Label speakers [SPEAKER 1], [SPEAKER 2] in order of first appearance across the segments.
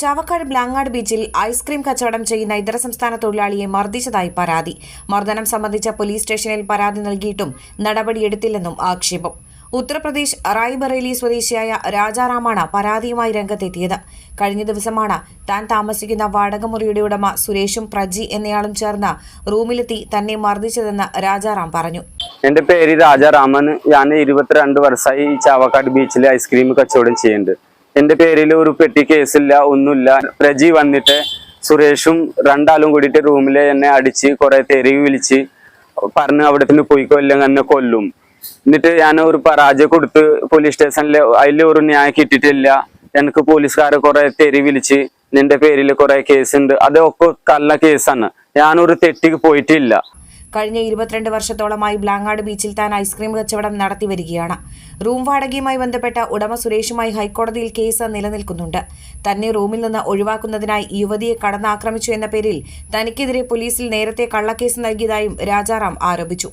[SPEAKER 1] Chavakkad Blangad ബീച്ചിൽ ice cream കച്ചവടം ചെയ്യുന്ന ഇതര സംസ്ഥാന തൊഴിലാളിയെ മർദ്ദിച്ചതായി പരാതി. മർദ്ദനം സംബന്ധിച്ച പോലീസ് സ്റ്റേഷനിൽ പരാതി നൽകിയിട്ടും നടപടിയെടുത്തില്ലെന്നും ആക്ഷേപം. ഉത്തർപ്രദേശ് റായ്ബറേലി സ്വദേശിയായ രാജാറാമാണ് പരാതിയുമായി രംഗത്തെത്തിയത്. കഴിഞ്ഞ ദിവസമാണ് താൻ താമസിക്കുന്ന വാടകമുറിയുടെ ഉടമ സുരേഷും പ്രജി എന്നയാളും ചേർന്ന് റൂമിലെത്തി തന്നെ മർദ്ദിച്ചതെന്ന് രാജാറാം പറഞ്ഞു.
[SPEAKER 2] എന്റെ പേര് രാജാറാമൻ ഞാൻ ഇരുപത്തിരണ്ട് വർഷമായി ചാവക്കാട് ബീച്ചിൽ ഐസ്ക്രീം കച്ചവടം ചെയ്യുന്നുണ്ട്. എന്റെ പേരിൽ ഒരു പെട്ടി കേസില്ല ഒന്നുമില്ല. പ്രജി വന്നിട്ട് സുരേഷും രണ്ടാളും കൂടിയിട്ട് റൂമിൽ എന്നെ അടിച്ച് കുറെ തെരുവ് വിളിച്ച് പറഞ്ഞ് അവിടെ നിന്ന് പോയിക്കോ ഇല്ലെങ്കിൽ എന്നെ കൊല്ലും. എന്നിട്ട് ഞാൻ ഒരു പരാജയം കൊടുത്ത് പോലീസ് സ്റ്റേഷനിൽ അതിൽ ഒരു ന്യായം കിട്ടിയിട്ടില്ല. എനിക്ക് പോലീസുകാരെ കുറെ തെരുവ് വിളിച്ച് നിന്റെ പേരിൽ കുറെ കേസുണ്ട് അതൊക്കെ കള്ള കേസാണ് ഞാനൊരു തെറ്റിക്ക് പോയിട്ടില്ല.
[SPEAKER 1] കഴിഞ്ഞ ഇരുപത്തിരണ്ട് വർഷത്തോളമായി ബ്ലാങ്ങാട് ബീച്ചിൽ താൻ ഐസ്ക്രീം കച്ചവടം നടത്തിവരികയാണ് റൂം വാടകയുമായി ബന്ധപ്പെട്ട ഉടമ സുരേഷുമായി ഹൈക്കോടതിയിൽ കേസ് നിലനിൽക്കുന്നുണ്ട്. തന്നെ റൂമിൽ നിന്ന് ഒഴിവാക്കുന്നതിനായി യുവതിയെ കടന്നാക്രമിച്ചു എന്ന പേരിൽ തനിക്കെതിരെ പോലീസിൽ നേരത്തെ കള്ളക്കേസ് നൽകിയതായും രാജാറാം ആരോപിച്ചു.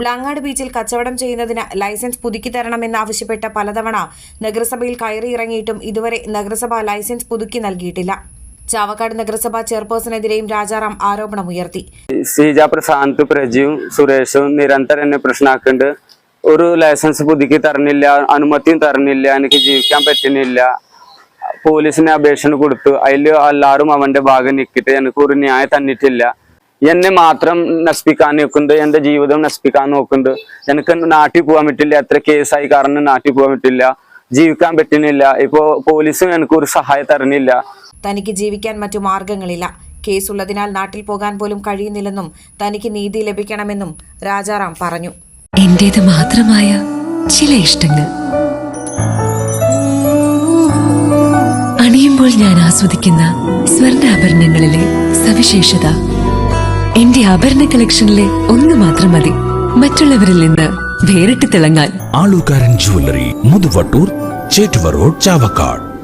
[SPEAKER 1] ബ്ലാങ്ങാട് ബീച്ചിൽ കച്ചവടം ചെയ്യുന്നതിന് ലൈസൻസ് പുതുക്കി തരണമെന്നാവശ്യപ്പെട്ട പലതവണ നഗരസഭയിൽ കയറിയിറങ്ങിയിട്ടും ഇതുവരെ നഗരസഭ ലൈസൻസ് പുതുക്കി നൽകിയിട്ടില്ല. ചാവക്കാട് നഗരസഭാ ചെയർപേഴ്സണെതിരെയും രാജാറാം ആരോപണം ഉയർത്തി.
[SPEAKER 2] ശ്രീജ പ്രശാന്ത് പ്രജയും സുരേഷും നിരന്തരം എന്നെ പ്രശ്നമാക്കുന്നുണ്ട് ഒരു ലൈസൻസ് പുതുക്കി തരണില്ല അനുമതിയും തരണില്ല എനിക്ക് ജീവിക്കാൻ പറ്റുന്നില്ല. പോലീസിന് അപേക്ഷ കൊടുത്തു. അതിൽ എല്ലാവരും അവന്റെ ഭാഗം നിൽക്കിട്ട് എനിക്ക് ഒരു ന്യായം തന്നിട്ടില്ല. എന്നെ മാത്രം നശിപ്പിക്കാൻ നോക്കുന്നുണ്ട് എന്റെ ജീവിതം നശിപ്പിക്കാൻ നോക്കുന്നുണ്ട്. എനിക്ക് നാട്ടിൽ പോകാൻ പറ്റില്ല എത്ര കേസായി കാരണം നാട്ടിൽ പോകാൻ പറ്റില്ല ജീവിക്കാൻ പറ്റുന്നില്ല. ഇപ്പോൾ പോലീസും എനിക്കൊരു സഹായം തരണില്ല.
[SPEAKER 1] തനിക്ക് ജീവിക്കാൻ മറ്റു മാർഗങ്ങളില്ല. കേസുള്ളതിനാൽ നാട്ടിൽ പോകാൻ പോലും കഴിയുന്നില്ലെന്നും തനിക്ക് നീതി ലഭിക്കണമെന്നും രാജാറാം പറഞ്ഞു.
[SPEAKER 3] എന്റേത് മാത്രമായ ചില ഇഷ്ടങ്ങൾ. അണിയുമ്പോൾ ഞാൻ ആസ്വദിക്കുന്ന സ്വർണാഭരണങ്ങളിലെ സവിശേഷത. എന്റെ ആഭരണ കളക്ഷനിലെ ഒന്ന് മാത്രം മതി. മറ്റുള്ളവരിൽ നിന്ന് വേറിട്ട് തിളങ്ങാൻ.
[SPEAKER 4] Alukkaran jewellery Muthuvattoor Chettuva road Chavakkad.